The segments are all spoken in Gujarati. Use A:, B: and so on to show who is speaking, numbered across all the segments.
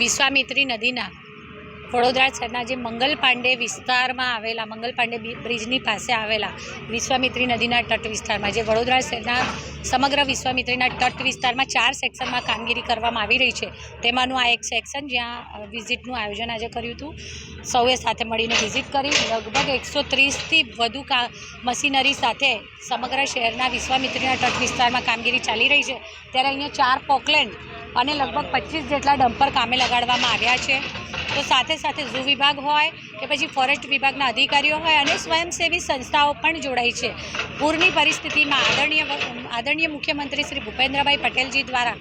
A: વિશ્વામિત્રી નદીના વડોદરા શહેરના જે મંગલ પાંડે વિસ્તારમાં આવેલા, મંગલ પાંડે બ્રિજની પાસે આવેલા વિશ્વામિત્રી નદીના તટ વિસ્તારમાં, જે વડોદરા શહેરના સમગ્ર વિશ્વામિત્રીના તટ વિસ્તારમાં ચાર સેક્શનમાં કામગીરી કરવામાં આવી રહી છે. તેમાંનું આ એક સેક્શન જ્યાં વિઝિટનું આયોજન આજે કર્યું હતું. સૌએ સાથે મળીને વિઝિટ કરી. લગભગ એકસો ત્રીસથી વધુ કા, મશીનરી સાથે સમગ્ર શહેરના વિશ્વામિત્રીના તટ વિસ્તારમાં કામગીરી ચાલી રહી છે. ત્યારે અહીંયા ચાર પોકલેન્ડ અને લગભગ પચીસ જેટલા ડમ્પર કામે લગાડવામાં આવ્યા છે. તો સાથે સાથે ઝૂ વિભાગ હોય કે પછી ફોરેસ્ટ વિભાગના અધિકારીઓ હોય અને સ્વયંસેવી સંસ્થાઓ પણ જોડાઈ છે. પૂરની પરિસ્થિતિમાં આદરણીય આદરણીય મુખ્યમંત્રી શ્રી ભૂપેન્દ્રભાઈ પટેલજી દ્વારા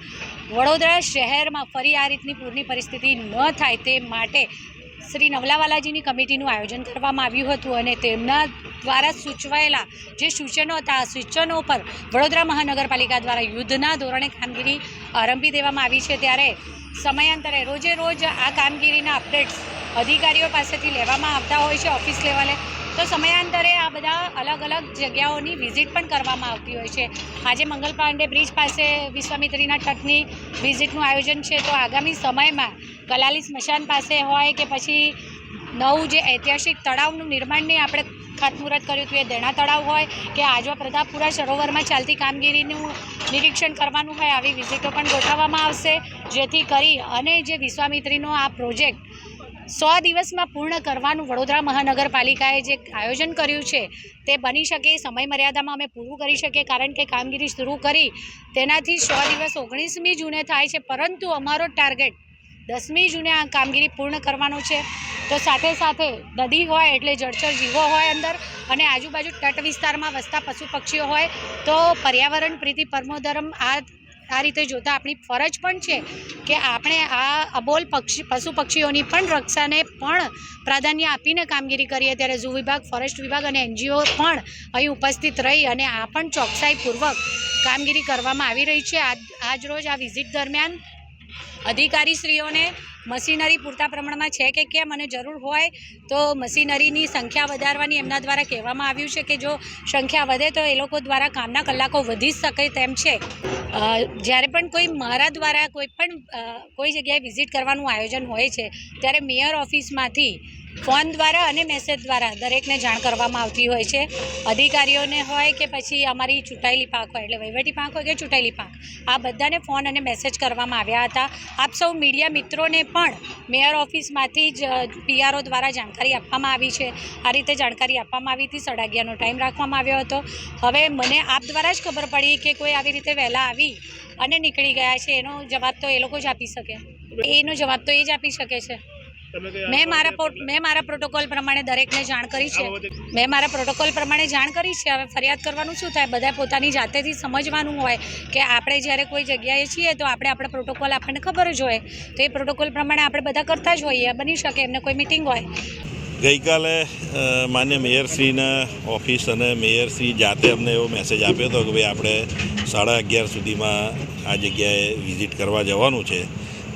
A: વડોદરા શહેરમાં ફરી આ રીતની પૂરની પરિસ્થિતિ ન થાય તે માટે શ્રી નવલાવાલાજીની કમિટીનું આયોજન કરવામાં આવ્યું હતું અને તેમના દ્વારા સૂચવાયેલા જે સૂચનો હતા સૂચનો પર વડોદરા મહાનગરપાલિકા દ્વારા યુદ્ધના ધોરણે કામગીરી આરંભી દેવામાં આવી છે. ત્યારે સમયાંતરે રોજે રોજ આ કામગીરીના અપડેટ્સ અધિકારીઓ પાસેથી લેવામાં આવતા હોય છે, ઓફિસ લેવલે. તો સમયાંતરે આ બધા અલગ અલગ જગ્યાઓની વિઝિટ પણ કરવામાં આવતી હોય છે. આજે મંગલ પાંડે બ્રિજ પાસે વિશ્વામિત્રીના તટની વિઝિટનું આયોજન છે. તો આગામી સમયમાં કલાલી સ્મશાન પાસે હોય કે પછી નવું જે ઐતિહાસિક તળાવનું નિર્માણની આપણે ખાતમુહૂર્ત કર્યું હતું એ દેણા તળાવ હોય કે આજવા પ્રતાપપુરા સરોવરમાં ચાલતી કામગીરીનું નિરીક્ષણ કરવાનું હોય આવી વિઝિટો પણ ગોઠવવામાં આવશે. જેથી કરી અને જે વિશ્વામિત્રીનો આ પ્રોજેક્ટ સો દિવસમાં પૂર્ણ કરવાનું વડોદરા મહાનગરપાલિકાએ જે આયોજન કર્યું છે તે બની શકે સમય મર્યાદામાં અમે પૂરું કરી શકીએ કારણ કે કામગીરી શરૂ કરી તેનાથી સો દિવસ ઓગણીસમી જૂને થાય છે. પરંતુ અમારો ટાર્ગેટ દસમી જૂને આ કામગીરી પૂર્ણ કરવાનો છે. તો સાથે સાથે નદી હોય એટલે જળચર જીવો હોય અંદર અને આજુબાજુ તટ વિસ્તારમાં વસતા પશુ પક્ષીઓ હોય તો પર્યાવરણ પ્રીતિ પરમોધર્મ આ આ રીતે જોતાં આપણી ફરજ પણ છે કે આપણે આ અબોલ પક્ષી, પશુ પક્ષીઓની પણ રક્ષાને પણ પ્રાધાન્ય આપીને કામગીરી કરીએ. ત્યારે ઝૂ વિભાગ, ફોરેસ્ટ વિભાગ અને એનજીઓ પણ અહીં ઉપસ્થિત રહી અને આ પણ ચોકસાઈપૂર્વક કામગીરી કરવામાં આવી રહી છે. આજ આજરોજ આ વિઝિટ દરમિયાન અધિકારીશ્રીઓને મશીનરી પૂરતા પ્રમાણમાં છે કે કેમ અને જરૂર હોય તો મશીનરીની સંખ્યા વધારવાની એમના દ્વારા કહેવામાં આવ્યું છે કે જો સંખ્યા વધે તો એ લોકો દ્વારા કામના કલાકો વધી શકે તેમ છે. જ્યારે પણ કોઈ મારા દ્વારા કોઈ પણ કોઈ જગ્યાએ વિઝિટ કરવાનું આયોજન હોય છે, ત્યારે મેયર ઓફિસમાંથી ફોન દ્વારા અને મેસેજ દ્વારા દરેકને જાણ કરવામાં આવતી હોય છે. અધિકારીઓને હોય કે પછી અમારી ચૂંટાયેલી પાંખ હોય, એટલે વહીવટી પાંખ હોય કે ચૂંટાયેલી પાંખ, આ બધાને ફોન અને મેસેજ કરવામાં આવ્યા હતા. આપ સૌ મીડિયા મિત્રોને પણ મેયર ઓફિસમાંથી જ પીઆરઓ દ્વારા જાણકારી આપવામાં આવી છે. આ રીતે જાણકારી આપવામાં આવી હતી. સાડા અગિયારનો ટાઈમ રાખવામાં આવ્યો હતો. હવે મને આપ દ્વારા જ ખબર પડી કે કોઈ આવી રીતે વહેલા આવી અને નીકળી ગયા છે. એનો જવાબ તો એ લોકો જ આપી શકે. એનો જવાબ તો એ જ આપી શકે છે. મેં મારા મેં મારા પ્રોટોકોલ પ્રમાણે દરેકને જાણ કરી છે. મેં મારા પ્રોટોકોલ પ્રમાણે જાણ કરી છે. હવે ફરિયાદ કરવાનું શું થાય? બધા પોતાની જાતેથી સમજવાનું હોય કે આપણે જ્યારે કોઈ જગ્યાએ છીએ તો આપણે આપણા પ્રોટોકોલ આપણને ખબર જ હોય. તો એ પ્રોટોકોલ પ્રમાણે આપણે બધા કરતા જ હોઈએ. બની શકે એમને કોઈ મિટિંગ હોય.
B: ગઈકાલે માન્ય મેયરશ્રીના ઓફિસ અને મેયરશ્રી જાતે અમને એવો મેસેજ આપ્યો હતો કે ભાઈ આપણે સાડા અગિયાર સુધીમાં આ જગ્યાએ વિઝિટ કરવા જવાનું છે.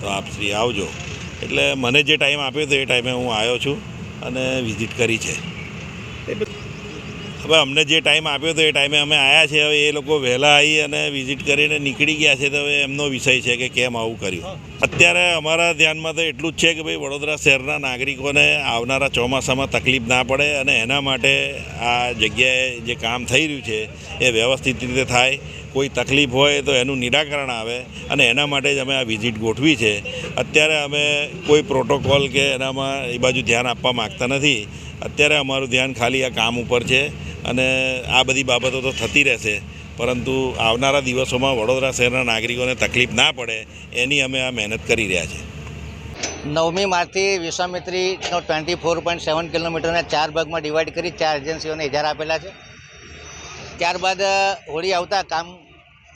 B: તો આપ શ્રી આવજો. એટલે મને જે ટાઈમ આપ્યો હતો એ ટાઈમે હું આવ્યો છું અને વિઝિટ કરી છે. હવે અમને જે ટાઈમ આપ્યો હતો એ ટાઈમે અમે આવ્યા છે હવે એ લોકો વહેલા આવી અને વિઝિટ કરીને નીકળી ગયા છે. તો હવે એમનો વિષય છે કે કેમ આવું કર્યું. અત્યારે અમારા ધ્યાનમાં તો એટલું જ છે કે ભાઈ વડોદરા શહેરના નાગરિકોને આવનારા ચોમાસામાં તકલીફ ના પડે અને એના માટે આ જગ્યાએ જે કામ થઈ રહ્યું છે, એ વ્યવસ્થિત રીતે થાય. કોઈ તકલીફ હોય તો એનું નિરાકરણ આવે અને એના માટે જ અમે આ વિઝિટ ગોઠવી છે. અત્યારે અમે કોઈ પ્રોટોકોલ કે એનામાં એ બાજુ ધ્યાન આપવા માગતા નથી. અત્યારે અમારું ધ્યાન ખાલી આ કામ ઉપર છે અને આ બધી બાબતો તો થતી રહેશે. પરંતુ આવનારા દિવસોમાં વડોદરા શહેરના નાગરિકોને તકલીફ ના પડે, એની અમે આ મહેનત કરી રહ્યા છીએ.
C: નવમી માર્ચથી વિશ્વામિત્રીનો ટ્વેન્ટી ફોર પોઈન્ટ સેવન કિલોમીટરને ચાર ભાગમાં ડિવાઈડ કરી ચાર એજન્સીઓને ઇજાર આપેલા છે. ત્યારબાદ હોળી આવતા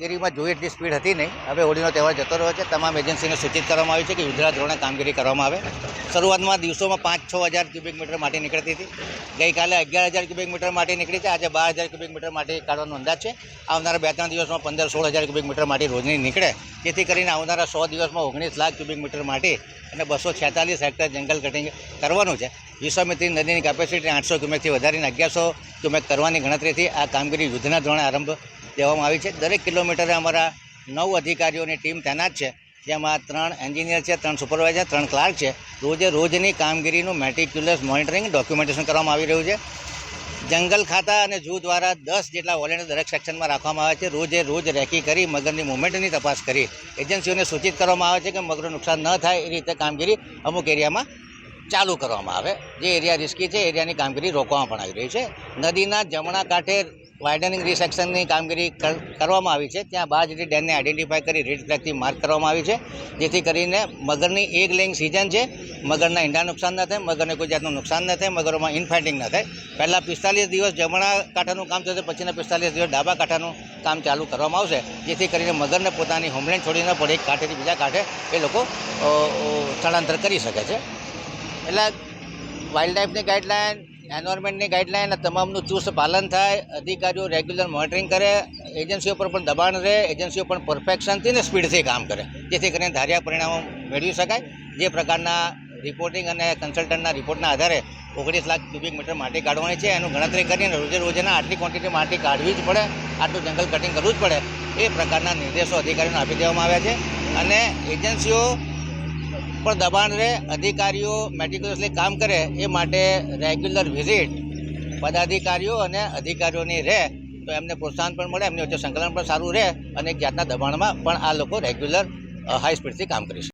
C: કામગીરીમાં જોઈએ એટલી સ્પીડ હતી નહીં. હવે હોળીનો તહેવાર જતો રહ્યો છે. તમામ એજન્સીને સૂચિત કરવામાં આવ્યું છે કે યુદ્ધના ધોરણે કામગીરી કરવામાં આવે. શરૂઆતમાં દિવસોમાં પાંચ છ હજાર ક્યુબિક મીટર માટી નીકળતી હતી. ગઈકાલે અગિયાર હજાર ક્યુબિક મીટર માટી નીકળી છે. આજે બાર હજાર ક્યુબિક મીટર માટી કાઢવાનો અંદાજ છે. આવનારા બે ત્રણ દિવસમાં પંદર સોળ હજાર ક્યુબિક મીટર માટી રોજની નીકળે. જેથી કરીને આવનારા સો દિવસમાં ઓગણીસ લાખ ક્યુબિક મીટર માટી અને બસો છેતાલીસ હેક્ટર જંગલ કટિંગ કરવાનું છે. વિશ્વામિત્રી નદીની કેપેસિટી આઠસો ક્યુમેકથી વધારીને અગિયારસો ક્યુમેક કરવાની ગણતરીથી આ કામગીરી યુદ્ધના ધોરણે આરંભ દેવામાં આવી છે. દરેક કિલોમીટરે અમારા નવ અધિકારીઓની ટીમ તૈનાત છે. જેમાં ત્રણ એન્જિનિયર છે, ત્રણ સુપરવાઇઝર, ત્રણ ક્લાર્ક છે. રોજે રોજની કામગીરીનું મેટિક્યુલસ મોનિટરિંગ, ડોક્યુમેન્ટેશન કરવામાં આવી રહ્યું છે. જંગલ ખાતા અને જૂ દ્વારા દસ જેટલા વોલેન્ટિયર દરેક સેક્શનમાં રાખવામાં આવે છે. રોજે રોજ રેકી કરી, મગરની મુવમેન્ટની તપાસ કરી. એજન્સીઓને સૂચિત કરવામાં આવે છે કે મગરનું નુકસાન ન થાય એ રીતે કામગીરી અમુક એરિયામાં ચાલુ કરવામાં આવે. જે એરિયા રિસ્કી છે, એરિયાની કામગીરી રોકવામાં પણ આવી રહી છે. નદીના જમણા કાંઠે વાઇડનિંગ રિસેક્શનની કામગીરી કર- કરવામાં આવી છે. ત્યાં જેટલી ડેમને આઈડેન્ટિફાઈ કરી રેડ ફ્લેગથી માર્ક કરવામાં આવી છે. જેથી કરીને મગરની એક લેંગ સિઝન છે. મગરના ઈંડા નુકસાન ન થાય, મગરને કોઈ જાતનું નુકસાન ન થાય, મગરોમાં ઇનફાઇટિંગ ન થાય. પહેલાં પિસ્તાલીસ દિવસ જમણા કાંઠાનું કામ થશે, પછીના પિસ્તાલીસ દિવસ ડાબા કાંઠાનું કામ ચાલુ કરવામાં આવશે. જેથી કરીને મગરને પોતાની હોમલેન્ડ છોડી ન પડે, એક કાંઠેથી બીજા કાંઠે એ લોકો સ્થળાંતર કરી શકે છે. એટલે વાઇલ્ડ લાઈફની ગાઈડલાઇન એન્વાયરમેન્ટની ગાઈડલાઇન તમામનું ચુસ્ત પાલન થાય. અધિકારીઓ રેગ્યુલર મોનિટરિંગ કરે. એજન્સીઓ પર પણ દબાણ રહે. એજન્સીઓ પણ પરફેક્શનથી ને સ્પીડથી કામ કરે. જેથી કરીને ધાર્યા પરિણામો મેળવી શકાય. જે પ્રકારના રિપોર્ટિંગ અને કન્સલ્ટન્ટના રિપોર્ટના આધારે ઓગણીસ લાખ ક્યુબિક મીટર માટી કાઢવાની છે. એનું ગણતરી કરીને રોજે રોજના આટલી ક્વોન્ટિટી માટી કાઢવી જ પડે. આટલું જંગલ કટિંગ કરવું જ પડે. એ પ્રકારના નિર્દેશો અધિકારીઓને આપી દેવામાં આવ્યા છે. અને એજન્સીઓ પણ દબાણ રહે અધિકારીઓ મેટિક્યુલસલી કામ કરે એ માટે રેગ્યુલર વિઝિટ પદાધિકારીઓ અને અધિકારીઓની રહે તો એમને પ્રોત્સાહન પણ મળે, એમની વચ્ચે સંકલન પણ સારું રહે અને એક જાતના દબાણમાં પણ આ લોકો રેગ્યુલર હાઈ સ્પીડથી કામ કરી શકે.